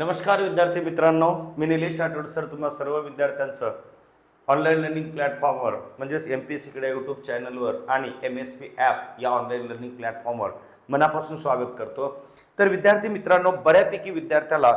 नमस्कार विद्यार्थी मित्रांनो मी निलेश आठवड सर तुम्हा सर्व विद्यार्थ्यांचं ऑनलाईन लर्निंग प्लॅटफॉर्मवर म्हणजेच एम पी एस सीकडे यूट्यूब चॅनलवर आणि एम एस पी ॲप या ऑनलाईन लर्निंग प्लॅटफॉर्मवर मनापासून स्वागत करतो. तर विद्यार्थी मित्रांनो बऱ्यापैकी विद्यार्थ्याला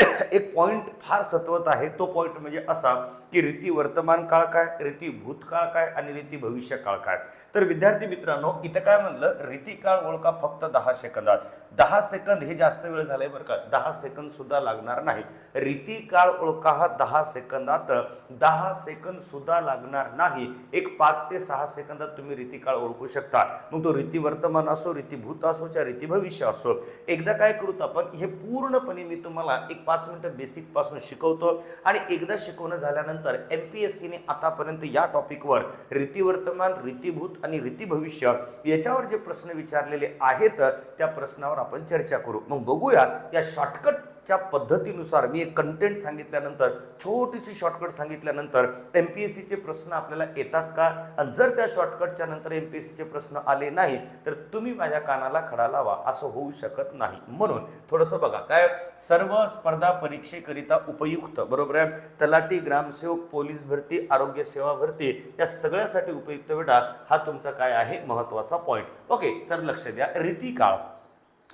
एक पॉईंट फार सत्वत आहे. तो पॉईंट म्हणजे असा की रीती वर्तमान काळ काय रीती भूतकाळ काय आणि रीती भविष्य काळ काय. तर विद्यार्थी मित्रांनो इथं काय म्हणलं? रीती काळ ओळखा फक्त दहा सेकंदात. दहा सेकंद हे जास्त वेळ झालाय बरं का. दहा सेकंद सुद्धा लागणार नाही. रीती काळ ओळखा हा दहा सेकंदात. दहा सेकंद सुद्धा लागणार नाही. एक पाच ते सहा सेकंदात तुम्ही रीती काळ ओळखू शकता. मग तो रीती वर्तमान असो रीती भूत असो किंवा रीती भविष्य असो. एकदा काय करूत आपण? हे पूर्णपणे मी तुम्हाला एक पाच मिनटं बेसिकपासून शिकवतो. आणि एकदा शिकवणं झाल्यानंतर एम पी एस सीने आतापर्यंत या टॉपिकवर रीती वर्तमान रीतीभूत आणि रीती भविष्य याच्यावर जे प्रश्न विचारलेले आहेत त्या प्रश्नावर आपण चर्चा करू. मग बघूया या शॉर्टकट च्या पद्धतीनुसार मी एक कंटेंट सांगितल्यानंतर छोटीशी शॉर्टकट सांगितल्यानंतर एम पी एस सीचे प्रश्न आपल्याला येतात का? आणि जर त्या शॉर्टकटच्या नंतर एम पी एस सीचे प्रश्न आले नाही तर तुम्ही माझ्या कानाला खडा लावा असं होऊ शकत नाही. म्हणून थोडंसं बघा काय सर्व स्पर्धा परीक्षेकरिता उपयुक्त बरोबर आहे? तलाठी ग्रामसेवक पोलीस भरती आरोग्य सेवा भरती या सगळ्यासाठी उपयुक्त बेटा हा तुमचा काय आहे? महत्त्वाचा पॉईंट ओके तर लक्ष द्या. रीतिकाळ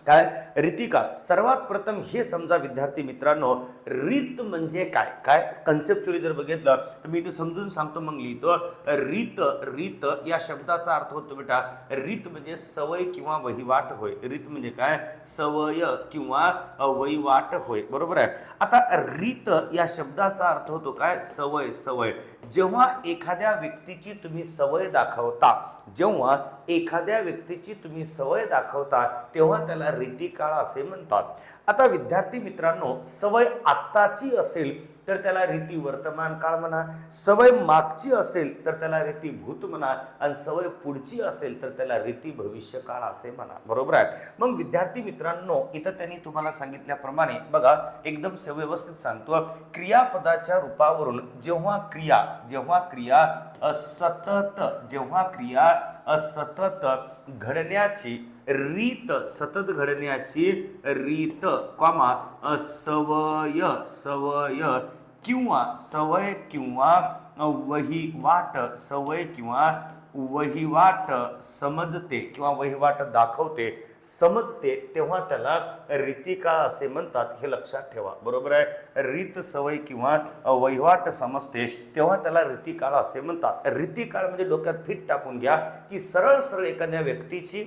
काय? रीतिका सर्वात प्रथम हे समजा विद्यार्थी मित्रांनो रीत म्हणजे काय? काय? कन्सेप्च्युअली जर बघितलं तर मी इथे समजून सांगतो मग लिहितो. रीत रीत या शब्दाचा अर्थ होतो बेटा रीत म्हणजे सवय किंवा वहिवाट होय. रीत म्हणजे काय? सवय किंवा वहिवाट होय. बरोबर आहे? आता रीत या शब्दाचा अर्थ होतो काय? सवय सवय. जेव्हा एखाद्या व्यक्तीची तुम्ही सवय दाखवता जेव्हा एखाद्या व्यक्तीची तुम्ही सवय दाखवता तेव्हा त्याला रीतिकाळ असे म्हणतात. आता विद्यार्थी मित्रांनो सवय आत्ताची असेल तर त्याला रीती वर्तमान काळ म्हणा सवय मागची असेल तर त्याला रीती भूत म्हणा आणि सवय पुढची असेल तर त्याला रीती भविष्य काळ असे म्हणा. बरोबर आहे? मग विद्यार्थी मित्रांनो इथं त्यांनी तुम्हाला सांगितल्याप्रमाणे बघा एकदम सव्यवस्थित सांगतो. क्रियापदाच्या रूपावरून जेव्हा क्रिया जेव्हा क्रिया सतत जेव्हा क्रिया असतत सतत घडण्याची रीत सतत घडण्याची रीत कॉमा सवय सवय किंवा सवय किंवा वहिवाट सवय किंवा वहिवाट समजते किंवा वहिवाट दाखवते समजते तेव्हा त्याला रीतिकाळ असे म्हणतात हे लक्षात ठेवा. बरोबर आहे? रीत सवय किंवा वहिवाट समजते तेव्हा त्याला रीतिकाळ असे म्हणतात. रीतिकाळ म्हणजे डोक्यात फिट टाकून घ्या की सरळ सरळ एखाद्या व्यक्तीची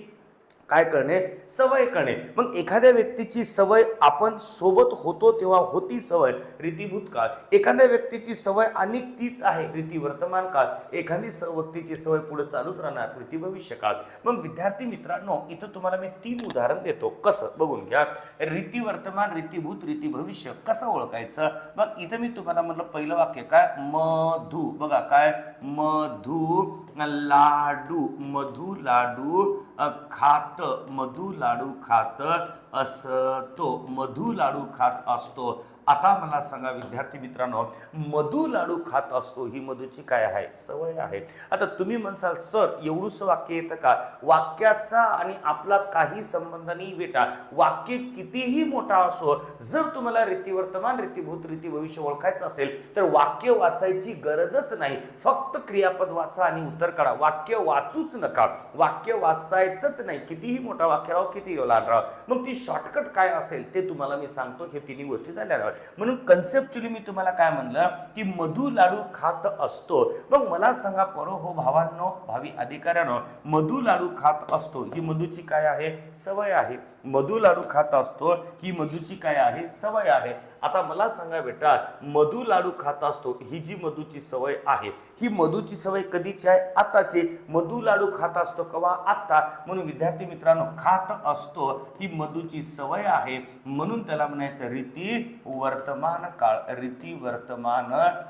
काय करणे? सवय करणे. मग एखाद्या व्यक्तीची सवय आपण सोबत होतो तेव्हा होती सवय रीतीभूत काळ. एखाद्या व्यक्तीची सवय आणि तीच आहे रीती वर्तमान काळ. एखादी स व्यक्तीची सवय पुढे चालूच राहणार रीती भविष्य काळ. मग विद्यार्थी मित्रांनो इथं तुम्हाला मी तीन उदाहरण देतो. कसं? बघून घ्या. रीती वर्तमान रीतीभूत रीती भविष्य कसं ओळखायचं? मग इथं मी तुम्हाला म्हटलं पहिलं वाक्य काय? मधू. बघा काय? मधू लाडू मधू लाडू खात मधू लाडू खात असतो. मधू लाडू खात असतो. आता मला सांगा विद्यार्थी मित्रांनो मधू लाडू खात असतो ही मधूची काय आहे? सवय आहे. आता तुम्ही म्हणसाल सर एवढंच वाक्य येतं का? वाक्याचा आणि आपला काही संबंध नाही बेटा वाक्य कितीही मोठा असो जर तुम्हाला रीतीवर्तमान रीतीभूत रीती भविष्य ओळखायचं असेल तर वाक्य वाचायची गरजच नाही. फक्त क्रियापद वाचा आणि उत्तर काढा. वाक्य वाचूच नका. वाक्य वाचायचंच नाही. कितीही मोठा वाक्य राहो किती लहान राहो. मग ती शॉर्टकट काय असेल ते तुम्हाला मी सांगतो. हे तिन्ही गोष्टी झाल्यावर म्हणून कन्सेप्च्युअली मी तुम्हाला काय म्हणलं की मधू लाडू खात असतो. मग मला सांगा परो हो भावांनो भावी अधिकाऱ्यानो मधू लाडू खात असतो ही मधूची काय आहे? सवय आहे. मधू लाडू खात असतो ही मधूची काय आहे? सवय आहे. आता मला सांगा बेटा मधू लाडू खात असतो ही जी मधूची सवय आहे ही मधूची सवय कधीची आहे? आताची. मधू लाडू खात असतो कवा? आत्ता. म्हणून विद्यार्थी मित्रांनो खात असतो ही मधूची सवय आहे. म्हणून त्याला म्हणायचं रीती वर्तमान काळ रीती वर्तमान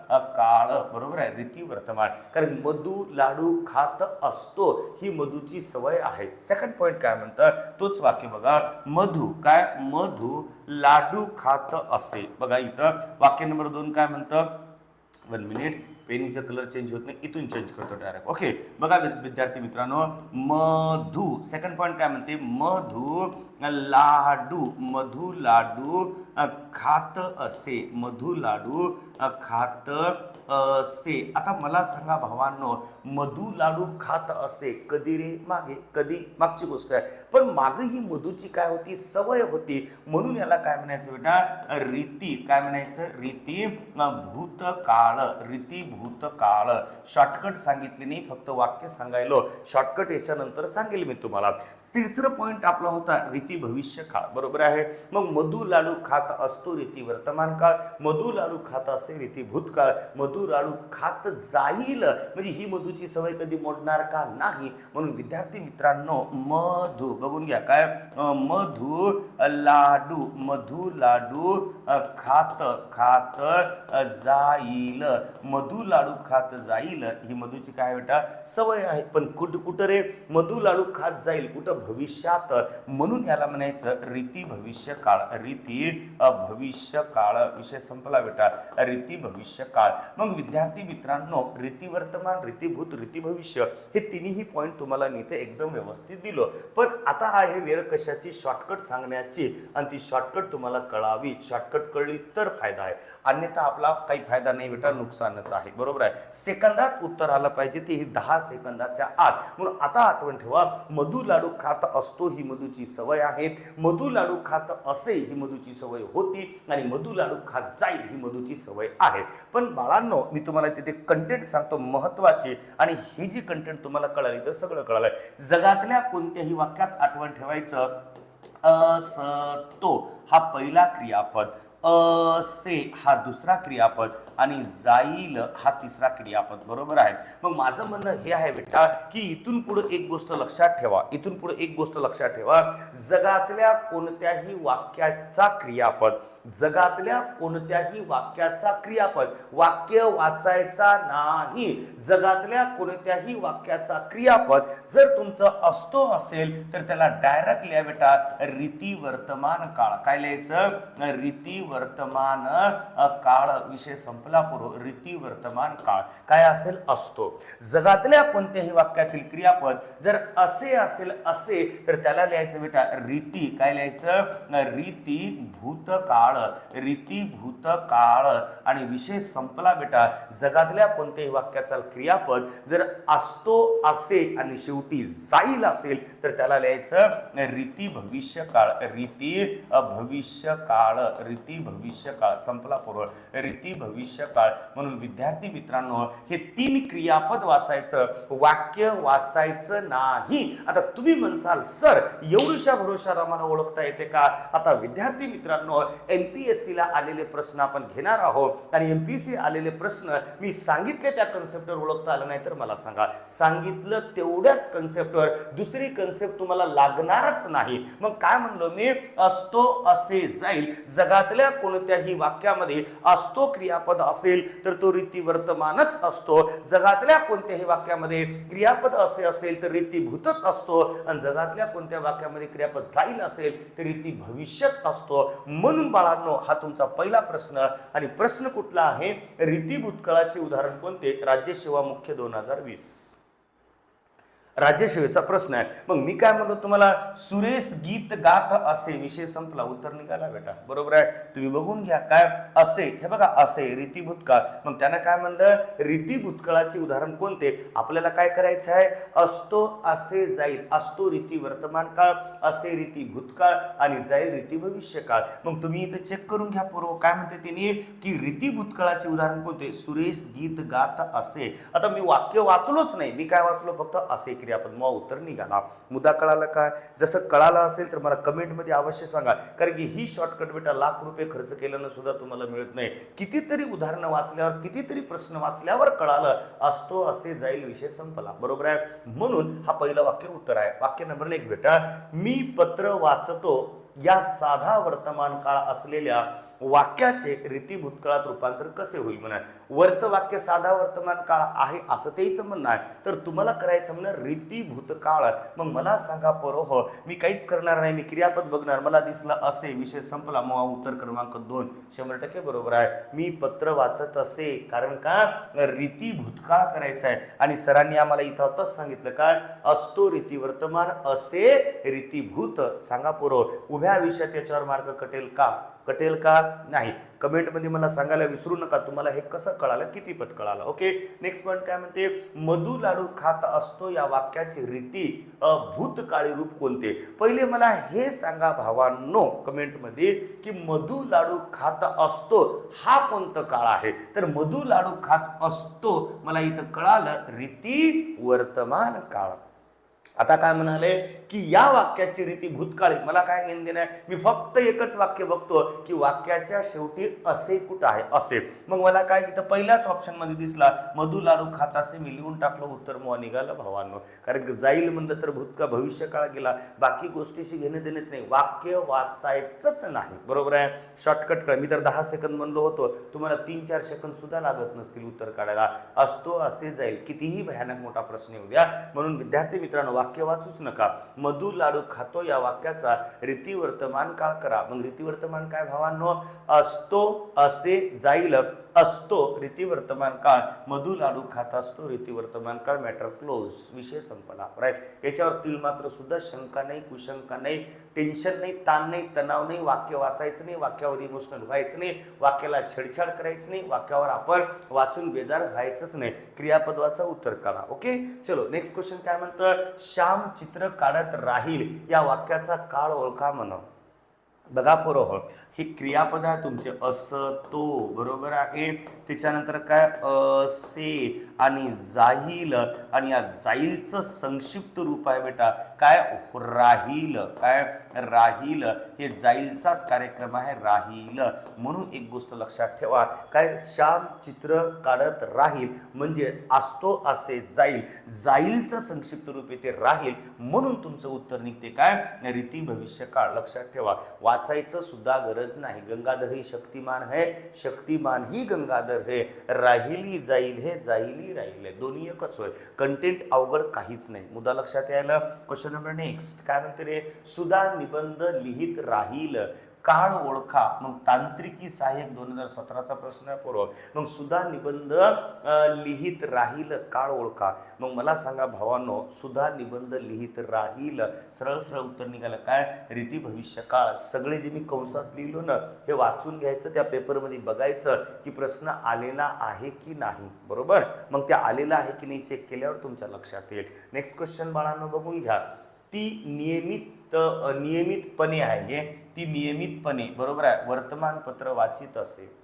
काळ. बरोबर आहे? रीती वर्तमान. कारण मधू लाडू खात असतो ही मधूची सवय आहे. सेकंड पॉईंट काय म्हणतं? तोच वाक्य बघा. मधू काय? मधू लाडू खात असे. बघा इथं वाक्य नंबर दोन काय म्हणतं? वन मिनिट पेनीचा कलर चेंज होत नाही इथून चेंज करतो डायरेक्ट ओके बघा विद्यार्थी मित्रांनो मधू. सेकंड पॉईंट काय म्हणते? मधू लाडू. मधू लाडू खात असे. मधू लाडू खात से. आता मला सांगा भावांनो मधू लाडू खात असे कधी रे मागे कधी मागची गोष्ट आहे. पण मागे ही मधूची काय होती? सवय होती. म्हणून याला काय म्हणायचं बेटा? रीती. काय म्हणायचं? रीती भूतकाळ. रीती भूतकाळ. शॉर्टकट सांगितले नाही फक्त वाक्य सांगायलो. शॉर्टकट याच्यानंतर सांगेल मी तुम्हाला. तिसरं पॉईंट आपला होता रीती भविष्य काळ. बरोबर आहे? मग मधू लाडू खात असतो रीती वर्तमान काळ. मधू लाडू खात असे रीती भूतकाळ. मधू लाडू खात जाईल. म्हणजे ही मधूची सवय कधी मोडणार का नाही? म्हणून विद्यार्थी मित्रांनो मधु बघून घ्या काय? मधू लाडू मधू लाडू खात खात जाईल. मधु लाडू खात जाईल. ही मधूची काय बेटा? सवय आहे. पण कुठ कुठं रे? मधु लाडू खात जाईल. कुठं? भविष्यात. म्हणून याला म्हणायचं रीती भविष्य काळ. रीती भविष्य काळ. विषय संपला बेटा. रीती भविष्य काळ. मग विद्यार्थी मित्रांनो रीती वर्तमान रीतीभूत रीती भविष्य हे तिन्ही पॉईंट तुम्हाला मी इथे एकदम व्यवस्थित दिलं. पण आता आहे वेळ कशाची? शॉर्टकट सांगण्याची. आणि ती शॉर्टकट तुम्हाला कळावी. शॉर्टकट कळली तर फायदा आहे. अन्यथा आपला काही फायदा नाही बेटा नुकसानच आहे. बरोबर आहे? सेकंदात उत्तर आलं पाहिजे ते ही दहा सेकंदाच्या आत. म्हणून आता आठवण ठेवा मधु लाडू खात असतो ही मधूची सवय आहे. मधु लाडू खात असे ही मधूची सवय होती आणि मधु लाडू खात जाईल ही मधूची सवय आहे. पण बाळांना मी तुम्हाला तिथे कंटेंट सांगतो महत्त्वाचे आणि हे जी कंटेंट तुम्हाला कळाली तर सगळं कळालंय. जगातल्या कोणत्याही वाक्यात आठवण ठेवायचं असतो हा पहिला क्रियापद. असे हा दुसरा क्रियापद आणि जाईल हा तिसरा क्रियापद बरोबर आहे? मग माझं म्हणणं हे आहे बेटा की इथून पुढे एक गोष्ट लक्षात ठेवा इथून पुढे एक गोष्ट लक्षात ठेवा. जगातल्या कोणत्याही वाक्याचा क्रियापद जगातल्या कोणत्याही वाक्याचा क्रियापद वाक्य वाचायचा नाही. जगातल्या कोणत्याही वाक्याचा क्रियापद जर तुमचं असतो असेल तर त्याला डायरेक्ट लिहा बेटा रीती वर्तमान काळ. काय लिहायचं? रीती वर्तमान काळ विषय संपला पूर्व रीती वर्तमान काळ. काय असेल? असतो. जगातल्या कोणत्याही वाक्यातील क्रियापद जर असे असेल असे तर त्याला लिहायचं बेटा रीती. काय लिहायचं? रीती भूतकाळ रीती भूतकाळ आणि विषय संपला बेटा. जगातल्या कोणत्याही वाक्याचा क्रियापद जर असतो असे आणि शेवटी जाईल असेल तर त्याला लिहायचं रीती भविष्य काळ रीती भविष्य काळ रीती भविष्य काळ संपला पूर्व रीती भविष्य काळ म्हणून विद्यार्थी मित्रांनो हे तीन क्रियापद वाचायचं वाक्य वाचायचं नाही. आता तुम्ही म्हणसाल सर एवढ्याशा भरोशावर आम्हाला ओळखता येते का? आता विद्यार्थी मित्रांनो एम पी एस सीला आलेले प्रश्न आपण घेणार आहोत. आणि एम पी सी आलेले प्रश्न मी सांगितले त्या कन्सेप्टवर ओळखता आलं नाही तर मला सांगा. सांगितलं तेवढ्याच कन्सेप्टवर दुसरी कन्सेप्ट तुम्हाला लागणारच नाही. मग काय म्हणलो मी? असतो असे जाईल. जगातल्या कोणत्याही वाक्यामध्ये असतो क्रियापद असेल तर तो रीती वर्तमानच असतो. जगातल्या कोणत्याही वाक्यामध्ये क्रियापद असे असेल तर रीती भूतच असतो. आणि जगातल्या कोणत्या वाक्यामध्ये क्रियापद जाईल असेल तर रीती भविष्यच असतो. म्हणून बाळांनो हा तुमचा पहिला प्रश्न. आणि प्रश्न कुठला आहे? रीती भूतकाळाचे उदाहरण कोणते? राज्यसेवा मुख्य दोन हजार वीस. राज्यसेवेचा प्रश्न आहे. मग मी काय म्हणतो तुम्हाला सुरेश गीत गात असे विषय संपला उत्तर निघाला बेटा. बरोबर आहे? तुम्ही बघून घ्या काय असे हे बघा असे रीती भूतकाळ. मग त्यानं काय म्हणलं रीती भूतकाळाचे उदाहरण कोणते? आपल्याला काय करायचं आहे? असतो असे जाईल. असतो रीती वर्तमान काळ असे रीती भूतकाळ आणि जाईल रीती भविष्य काळ मग तुम्ही इथे चेक करून घ्या पूर्व. काय म्हणते त्यांनी की रीती भूतकाळाचे उदाहरण कोणते? सुरेश गीत गात असे. आता मी वाक्य वाचलोच नाही. मी काय वाचलो? फक्त असे. क्रियापद मग उत्तर निघाला. मुद्दा कळाला काय? जसं कळालं असेल तर मला कमेंटमध्ये अवश्य सांगा. कारण की ही शॉर्टकट बेटा लाख रुपये खर्च केल्यानं सुद्धा तुम्हाला मिळत नाही. कितीतरी उदाहरणं वाचल्यावर कितीतरी प्रश्न वाचल्यावर कळालं असतो असे जाईल विषय संपला. बरोबर आहे? म्हणून हा पहिलं वाक्य उत्तर आहे. वाक्य नंबर एक बेटा मी पत्र वाचतो या साधा वर्तमान काळ असलेल्या वाक्याचे रीती भूतकाळात रूपांतर कसे होईल म्हणा? वरचं वाक्य साधा वर्तमान काळ आहे असं तेच म्हणणं आहे. तर तुम्हाला करायचं म्हणणं रीती भूतकाळ मग मला सांगा पोरो हो मी काहीच करणार नाही मी क्रियापद बघणार मला दिसलं असे विषय संपला मग उत्तर क्रमांक दोन शंभर टक्के बरोबर आहे. मी पत्र वाचत असे कारण का? रीती भूतकाळ करायचा आहे. आणि सरांनी आम्हाला इथं आताच सांगितलं काय? असतो रीती वर्तमान असे रीतीभूत. सांगा पुरो उभ्या विषयात याच्यावर मार्ग कटेल का? कटेल का? नाही. कमेंटमध्ये मला सांगायला विसरू नका. तुम्हाला हे कसं कळालं किती पट कळालं. ओके नेक्स्ट पॉईंट काय म्हणते? मधू लाडू खात असतो या वाक्याची रीती भूतकाळी रूप कोणते? पहिले मला हे सांगा भावांनो कमेंटमध्ये की मधू लाडू खात असतो हा कोणतं काळ आहे? तर मधू लाडू खात असतो मला इथं कळालं रीती वर्तमान काळ. आता काय म्हणाले? की या वाक्याची रीती भूतकाळी. मला काय घेणं देणं आहे मी फक्त एकच वाक्य बघतो की वाक्याच्या शेवटी असे कुठं आहे? असे. मग मला काय इथं पहिल्याच ऑप्शनमध्ये दिसला मधु लाडू खात असे मी लिहून टाकलं उत्तर मग निघालं भावांनो. कारण जाईल म्हणलं तर भूतकाळ भविष्यकाळ गेला. बाकी गोष्टीशी घेणं देणंच नाही. वाक्य वाचायचंच नाही. बरोबर आहे? शॉर्टकट कळ मी तर दहा सेकंद म्हणलो होतो. तुम्हाला तीन चार सेकंद सुद्धा लागत नसतील उत्तर काढायला. असतो असे जाईल. कितीही भयानक मोठा प्रश्न येऊ द्या. म्हणून विद्यार्थी मित्रांनो वाक्य वाचूच नका. मधू लाडू खातो या वाक्याचा रीती वर्तमान काळ करा. मग रीती वर्तमान काय भावांनो? असतो असे जाईल. असतो रीती वर्तमान काळ. मधू लाडू खात असतो रीती वर्तमान काळ. मॅटर क्लोज विषय संपला. राईट याच्यावर मात्र सुद्धा शंका नाही कुशंका नाही टेन्शन नाही ताण नाही तणाव नाही वाक्य वाचायचं नाही वाक्यावर इमोशनल व्हायचं नाही वाक्याला छेडछाड करायचं नाही वाक्यावर आपण वाचून बेजार व्हायचंच नाही. क्रियापदवाचा उत्तर काढा. ओके चलो नेक्स्ट क्वेश्चन काय म्हणतं श्याम चित्र काढत राहील. या वाक्याचा काळ ओळखा म्हणा बघा पोरं हो. हे. क्रियापद आहे तुमचे असतो बरोबर आहे? त्याच्यानंतर काय? असे आणि जाईल आणि या जाईलचं संक्षिप्त रूप आहे बेटा. काय राहील काय राहील? हे जाईलचाच कार्यक्रम आहे राहील. म्हणून एक गोष्ट लक्षात ठेवा काय श्याम चित्र काढत राहील म्हणजे असतो असे जाईल. जाईलचं संक्षिप्त रूप येते राहील. म्हणून तुमचं उत्तर निघते काय? रीती भविष्य काळ. लक्षात ठेवा वाचायचं सुद्धा गरज नाही. गंगाधर ही शक्तिमान है शक्तिमान ही गंगाधर हे राहिली जाईल हे जाईली राहील. दोन्ही एकच होय. कंटेंट अवघड काहीच नाही. मुद्दा लक्षात यायला क्वेश्चन नंबर नेक्स्ट काय म्हणते रे सुधा निबंध लिहित राहील. काळ ओळखा. मग तांत्रिकी सहाय्यक दोन हजार सतराचा प्रश्न आहे पूर्व. मग सुधा निबंध लिहित राहील काळ ओळखा. मग मला सांगा भावांनो सुधा निबंध लिहित राहील. सरळ सरळ उत्तर निघालं. काय? रीती भविष्य काळ. सगळे जे मी कंसात लिहिलो ना हे वाचून घ्यायचं त्या पेपरमध्ये बघायचं की प्रश्न आलेला आहे की नाही. बरोबर? मग ते आलेला आहे की नाही चेक केल्यावर तुमच्या लक्षात येईल. नेक्स्ट क्वेश्चन बाळांनो बघून घ्या. ती नियमित नियमितपणे आहे. हे ती नियमितपणे बरोबर आहे? वर्तमानपत्र वाचित असे.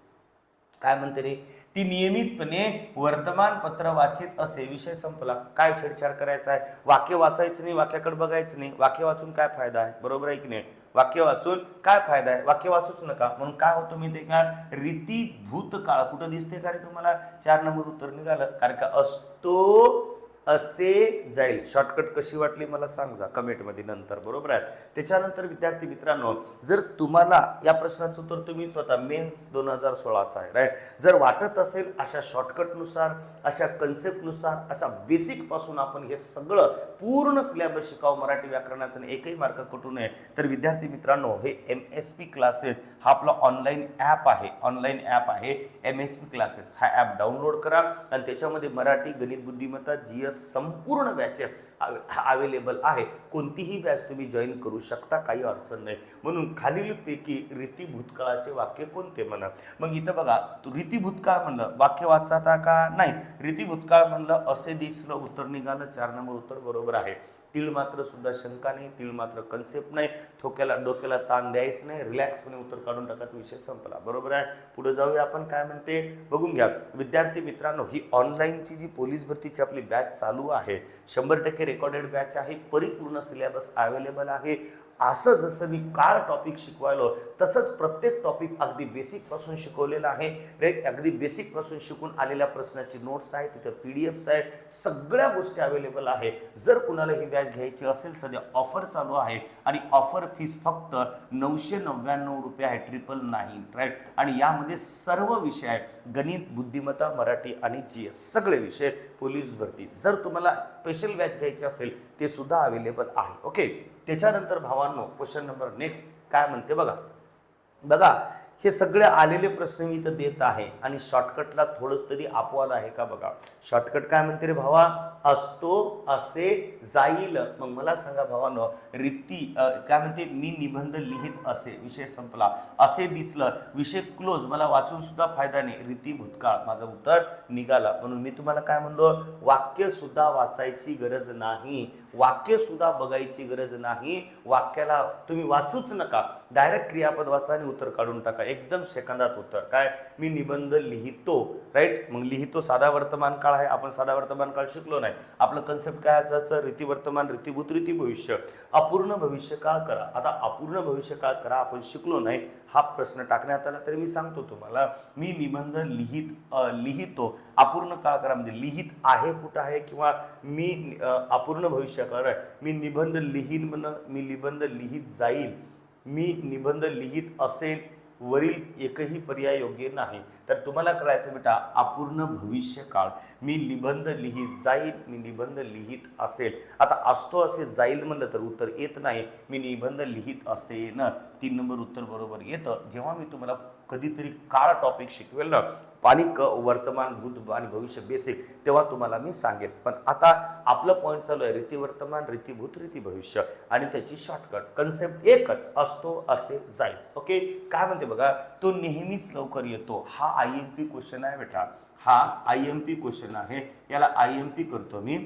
काय म्हणते रे? ती नियमितपणे वर्तमानपत्र वाचित असे. विषय संपला. काय छेडछाड करायचा आहे? वाक्य वाचायचं नाही वाक्याकडे बघायचं नाही. वाक्य वाचून काय फायदा आहे? बरोबर आहे की नाही? वाक्य वाचून काय फायदा आहे? वाक्य वाचूच नका. म्हणून काय होतं मी ते का? रीती भूतकाळ कुठं दिसते का रे तुम्हाला? चार नंबर उत्तर निघालं. कारण का? असतो असे जाईल. शॉर्टकट कशी वाटली मला सांग जा कमेंटमध्ये नंतर बरोबर आहे? त्याच्यानंतर विद्यार्थी मित्रांनो जर तुम्हाला या प्रश्नाचं उत्तर तुम्ही स्वतः मेन्स दोन हजार सोळाचा आहे राईट जर वाटत असेल अशा शॉर्टकटनुसार अशा कन्सेप्टनुसार अशा बेसिकपासून आपण हे सगळं पूर्ण सिलेबस शिकावं मराठी व्याकरणाचं एकही मार्क कटू नये तर विद्यार्थी मित्रांनो हे एम एस पी क्लासेस हा आपला ऑनलाईन ॲप आहे ऑनलाईन ॲप आहे एम एस पी क्लासेस हा ॲप डाउनलोड करा आणि त्याच्यामध्ये मराठी गणित बुद्धिमत्ता जी एस संपूर्ण बॅचेस अवेलेबल आहे. कोणतीही बॅच तुम्ही जॉईन करू शकता काही अडचण नाही. म्हणून खालीलपैकी रीती भूतकाळाचे वाक्य कोणते म्हणा? मग इथं बघा तू रीती भूतकाळ म्हणलं वाक्य वाचता का? नाही. रीती भूतकाळ म्हणलं असे दिसलं उत्तर निघालं चार नंबर उत्तर बरोबर आहे. तिळ मात्र सुद्धा शंका नाही तिळ मात्र कन्सेप्ट नाही. थोक्याला डोक्याला ताण द्यायचं नाही. रिलॅक्सपणे उत्तर काढून टाकत विषय संपला. बरोबर आहे? पुढे जाऊया आपण. काय म्हणते? बघून घ्या. विद्यार्थी मित्रांनो ही ऑनलाईनची जी पोलीस भरतीची आपली बॅच चालू आहे शंभर टक्के रेकॉर्डेड बॅच आहे. परिपूर्ण सिलेबस अवेलेबल आहे. असं जसं मी कार टॉपिक शिकवायलो तसंच प्रत्येक टॉपिक अगदी बेसिकपासून शिकवलेलं आहे. राईट अगदी बेसिकपासून शिकून आलेल्या प्रश्नाची नोट्स आहेत तिथं पी डी एफ्स आहेत सगळ्या गोष्टी अवेलेबल आहे. जर कुणाला ही बॅच घ्यायची असेल सध्या ऑफर चालू आहे आणि ऑफर फीस फक्त नऊशे नव्याण्णव रुपये आहे ट्रिपल नाईन राईट आणि यामध्ये सर्व विषय आहे गणित बुद्धिमत्ता मराठी आणि जी एस सगळे विषय पोलीस भरती. जर तुम्हाला स्पेशल बॅच घ्यायची असेल ते सुद्धा अवेलेबल आहे. ओके त्याच्यानंतर भावांनो क्वेश्चन नंबर नेक्स्ट काय म्हणते बघा. बघा हे सगळे आलेले प्रश्न मी इथं देत आहे आणि शॉर्टकटला थोडं तरी अपवाद आहे का बघा. शॉर्टकट काय म्हणते रे भावा? असतो असे जाईल. मग मला सांगा भावानो रित्ती काय म्हणते मी निबंध लिहित असे विषय संपला. असे दिसलं विषय क्लोज मला वाचून सुद्धा फायदा नाही. रीती भूतकाळ माझं उत्तर निघाला. म्हणून मी तुम्हाला काय म्हणलो वाक्य सुद्धा वाचायची गरज नाही. वाक्य सुद्धा बघायची गरज नाही. वाक्याला तुम्ही वाचूच नका. डायरेक्ट क्रियापद वाचा आणि उत्तर काढून टाका. एकदम सेकंदात उत्तर. काय? मी निबंध लिहितो. राईट मग लिहितो साधा वर्तमान काळ आहे. आपण साधा वर्तमान काळ शिकलो नाही. आपलं कन्सेप्ट काय असायचं? रीती वर्तमान रीतीभूत रीती भविष्य अपूर्ण भविष्य काळ करा. आता अपूर्ण भविष्य काळ करा. आपण शिकलो नाही. हा प्रश्न टाकण्यात आला. तरी मी सांगतो तुम्हाला मी निबंध लिहित लिहितो. अपूर्ण काळ करा म्हणजे लिहित आहे कुठं आहे किंवा मी अपूर्ण भविष्यकाळ आहे मी निबंध लिहीन म्हण मी निबंध लिहित जाईल. मी निबंध लिहित असेल वरील एकही पर्याय योग्य नाही. तर तुम्हाला करायचं बेटा अपूर्ण भविष्य काळ. मी निबंध लिहित जाईल. मी निबंध लिहित असेल. आता असतो असे जाईल म्हणलं तर उत्तर येत नाही. मी निबंध लिहित असेन. तीन नंबर उत्तर बरोबर येतं. जेव्हा मी तुम्हाला कधीतरी काळ टॉपिक शिकवेल ना? पाणी क वर्तमान भूत आणि भविष्य बेसिक तेव्हा तुम्हाला मी सांगेन. पण आता आपलं पॉईंट चालू आहे रीती वर्तमान रीतीभूत रीती भविष्य. आणि त्याची शॉर्टकट कन्सेप्ट एकच असतो असे जाईल. ओके काय म्हणते बघा? तो नेहमीच लवकर येतो. हा आय एम पी क्वेश्चन आहे बेटा. हा आय एम पी क्वेश्चन आहे. याला आय एम पी करतो मी.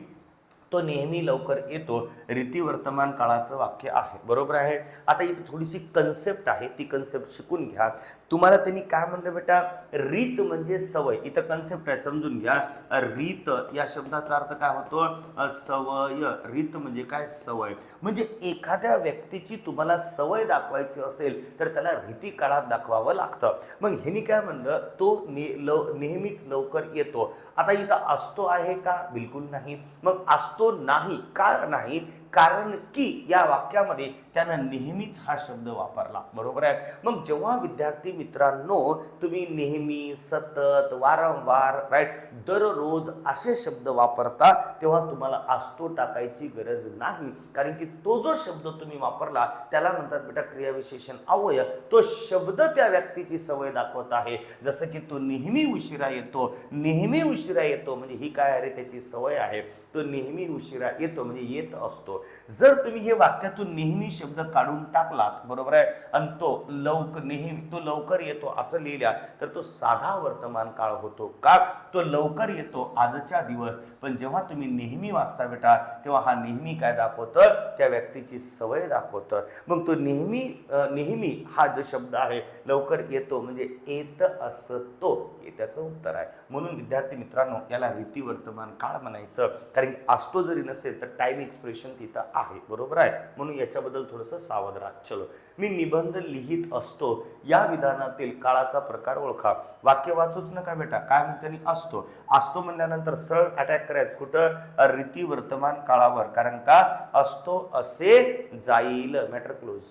तो नेहमी लवकर येतो. रीती वर्तमान काळाचं वाक्य आहे. बरोबर आहे? आता इथे थोडीशी कन्सेप्ट आहे. ती कन्सेप्ट शिकून घ्या. तुम्हाला त्यांनी काय म्हणलं बेटा? रीत म्हणजे सवय. इथं कन्सेप्ट आहे समजून घ्या. रीत या शब्दाचा अर्थ काय होतो? सवय. रीत म्हणजे काय? सवय. म्हणजे एखाद्या व्यक्तीची तुम्हाला सवय दाखवायची असेल तर त्याला रीती काळात दाखवावं लागतं. मग ह्यानी काय म्हणलं? तो ने लव नेहमीच लवकर येतो. आता इथं असतो आहे का? बिलकुल नाही. मग असतो नाही. का नाही? कारण की या वाक्यामध्ये त्यानं नेहमीच हा शब्द वापरला. बरोबर आहे? मग जेव्हा विद्यार्थी मित्रांनो तुम्ही नेहमी सतत वारंवार राईट दररोज असे शब्द वापरता तेव्हा तुम्हाला आस्तो टाकायची गरज नाही. कारण की तो जो शब्द तुम्ही वापरला त्याला म्हणतात बेटा क्रियाविशेषण अवय. तो शब्द त्या व्यक्तीची सवय दाखवत आहे. जसं की तो नेहमी उशिरा येतो नेहमी उशिरा येतो म्हणजे ही काय अरे त्याची सवय आहे. तो नेहमी उशिरा येतो म्हणजे येत असतो. जर तुम्ही हे वाक्यातून नेहमी शब्द काढून टाकलात बरोबर आहे? आणि तो लवक नेहमी तो लवकर येतो असं लिहिल्या तर तो साधा वर्तमान काळ होतो. का? तो लवकर येतो आजच्या दिवस. पण जेव्हा तुम्ही नेहमी वाचता बेटा तेव्हा हा नेहमी काय दाखवतं? त्या व्यक्तीची सवय दाखवतं. मग तो नेहमी नेहमी हा जो शब्द आहे लवकर येतो म्हणजे येत असतो. हे त्याचं उत्तर आहे. म्हणून विद्यार्थी मित्रांनो याला रीती वर्तमान काळ म्हणायचं. कारण की असतो जरी नसेल तर टाईम एक्सप्रेशन तिथं आहे. बरोबर आहे? म्हणून याच्याबद्दल थोडंसं सावध राहा. चलो. मी निबंध लिहित असतो. या विधानातील काळाचा प्रकार ओळखा. वाक्य वाचूच नका बेटा. काय म्हणते असतो? असतो म्हणल्यानंतर सरळ अटॅक करायचं. कुठं? रीती वर्तमान काळावर. कारण का? असतो असे जाईल. मॅटर क्लोज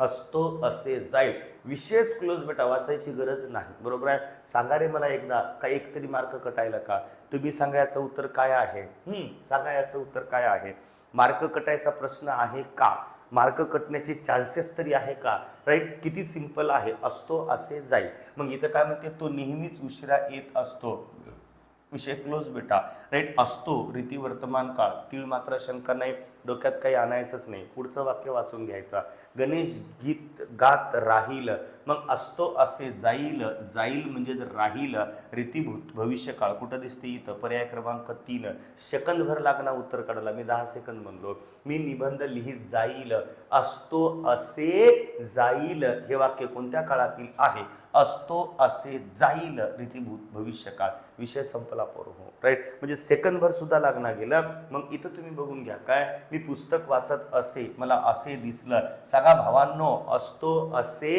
असतो असे जाईल. विषयच क्लोज बेटा वाचायची गरज नाही. बरोबर आहे? सांगा रे मला एकदा. का एक तरी मार्क कटायला का? तुम्ही सांगा याचं उत्तर काय आहे? सांगा याचं उत्तर काय आहे? मार्क कटायचा प्रश्न आहे का? मार्क कटण्याचे चान्सेस तरी आहे का? राईट किती सिंपल आहे? असतो असे जाईल. मग इथं काय म्हणते? तो नेहमीच उशिरा येत असतो. विषय क्लोज बेटा. राईट असतो रीती वर्तमान काळ. तीळ मात्र शंका नाही. डोक्यात काही आणायचंच नाही. पुढचं वाक्य वाचून घ्यायचा. गणेश गीत गात राहील मग असतो असे जाईल जाईल म्हणजे राहील रीतीभूत भविष्यकाळ. कुठं दिसते इथं? पर्याय क्रमांक तीन. सेकंदभर लागणार उत्तर काढायला. मी दहा सेकंद म्हणलो. मी निबंध लिहित जाईल असतो असे जाईल हे वाक्य कोणत्या काळातील आहे? असतो असे जाईल रीतीभूत भविष्यकाळ. विषय संपला पोर हो. राईट म्हणजे सेकंदभर सुद्धा लागणार गेलं मग इथं तुम्ही बघून घ्या. काय? मी पुस्तक वाचत असे मला असे दिसलं. सगळा भावांनो असतो असे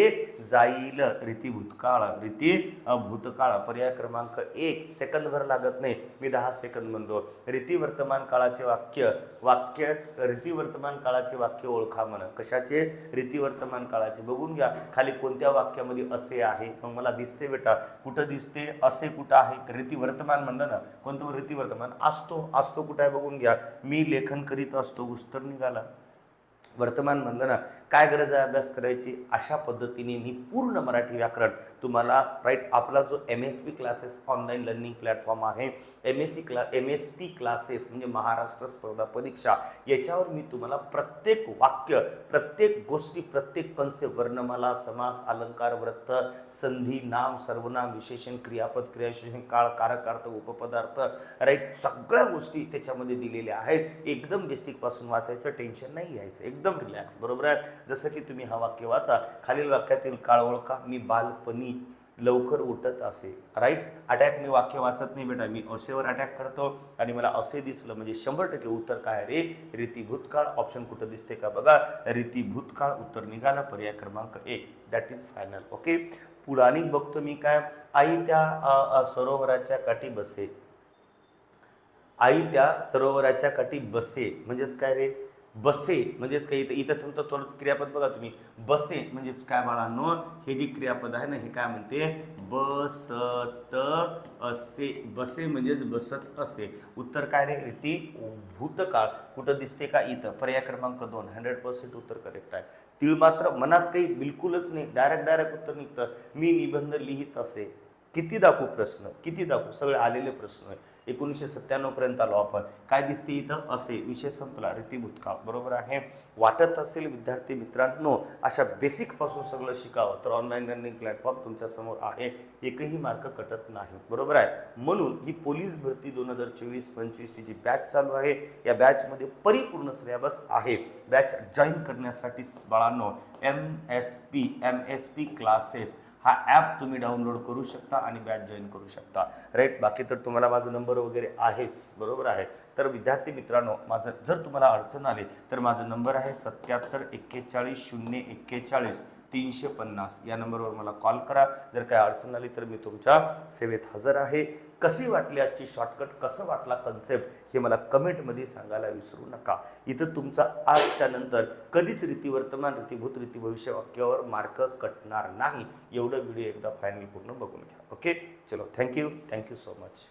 जाईल रीती भूतकाळ रीती भूतकाळ. पर्याय क्रमांक एक सेकंदभर लागत नाही. मी दहा सेकंद म्हणलो. रीती वर्तमान काळाचे वाक्य वाक्य रीती वर्तमान काळाचे वाक्य ओळखा म्हण. कशाचे? रीती वर्तमान काळाचे. बघून घ्या. खाली कोणत्या वाक्यामध्ये असे आहे? मग मला दिसते बेटा. कुठं दिसते असे कुठं आहे? रीती वर्तमान म्हणलं ना कोणतं रीती वर्तमान? असतो असतो कुठं आहे बघून घ्या. मी लेखन करीत असतो उस्तर निघाला. वर्तमान म्हणलं ना काय गरज आहे अभ्यास करायची? अशा पद्धतीने मी पूर्ण मराठी व्याकरण तुम्हाला राईट आपला जो M S P classes online learning platform आहे एम एस सी क्ला एम एस पी क्लासेस म्हणजे महाराष्ट्र स्पर्धा परीक्षा याच्यावर मी तुम्हाला प्रत्येक वाक्य प्रत्येक गोष्टी प्रत्येक कन्सेप्ट वर्णमाला समास अलंकार वृत्त संधी नाम सर्वनाम विशेषण क्रियापद क्रियाविशेषण काळ कारकार्थ उपपदार्थ राईट सगळ्या गोष्टी त्याच्यामध्ये दिलेल्या आहेत. एकदम बेसिकपासून वाचायचं टेन्शन नाही घ्यायचं. एकदम एकदम रिलॅक्स बरोबर आहे? जसं की तुम्ही हा वाक्य वाचा खालील वाक्यातील काळ ओळखा मी बालपणी लवकर उठत असे राईट अटॅक मी वाक्य वाचत नाही बेटा मी असेवर अटॅक करतो आणि मला असे दिसलं म्हणजे शंभर टक्के उत्तर काय रे? रीती भूतकाळ ऑप्शन कुठं दिसते का बघा? रीती भूतकाळ उत्तर निघाला पर्याय क्रमांक एक that is final okay Puranik बघतो मी काय? आई त्या सरोवराच्या काठी बसे. आई त्या सरोवराच्या काठी बसे म्हणजेच काय रे? बसे म्हणजेच काय इथं इथं तुमचं थोडं क्रियापद बघा तुम्ही. बसे म्हणजे काय बाळांनो हे जे क्रियापद आहे ना हे काय म्हणते? बसत असे. बसे म्हणजेच बसत असे. उत्तर काय रे? रीती भूतकाळ. कुठं दिसते का इथं? पर्याय क्रमांक दोन. हंड्रेड पर्सेंट उत्तर करेक्ट आहे. तिळ मात्र मनात काही बिलकुलच नाही. डायरेक्ट डायरेक्ट उत्तर निघतं. मी निबंध लिहित असे. किती दाखवू प्रश्न? किती दाखवू? सगळे आलेले प्रश्न आहे. एकोणीसशे सत्त्याण्णव पर्यंत आलो आपण. काय दिसते इथं? असे. विषय संपला. रीती भूतकाळ बरोबर आहे? वाटत असेल विद्यार्थी मित्रांनो अशा बेसिकपासून सगळं शिकावं तर ऑनलाईन लर्निंग प्लॅटफॉर्म तुमच्यासमोर आहे. एकही मार्क कटत नाही. बरोबर आहे? म्हणून ही पोलीस भरती दोन हजार चोवीस पंचवीसची जी बॅच चालू आहे या बॅचमध्ये परिपूर्ण सिलेबस आहे. बॅच जॉईन करण्यासाठी बाळांनो M S P M S P classes हा ॲप तुम्ही डाउनलोड करू शकता आणि बॅच जॉईन करू शकता. राईट बाकी तर तुम्हाला माझा नंबर वगैरे आहेच. बरोबर आहे? तर विद्यार्थी मित्रांनो माझं जर तुम्हाला अडचण आली तर माझा नंबर आहे सत्याहत्तर एक्केचाळीस शून्य एक्केचाळीस तीनशे पन्नास. या नंबरवर मला कॉल करा. जर काय अडचण आली तर मी तुमच्या सेवेत हजर आहे. कशी वाटली आजची शॉर्टकट कसं वाटला कन्सेप्ट हे मला कमेंटमध्ये सांगायला विसरू नका. इथं तुमचा आजच्या नंतर कधीच रीती वर्तमान रीतीभूत रीती भविष्य वाक्यावर मार्क कटणार नाही. एवढं व्हिडिओ एकदा फायनल पूर्ण बघून घ्या. ओके चलो थँक्यू थँक्यू सो मच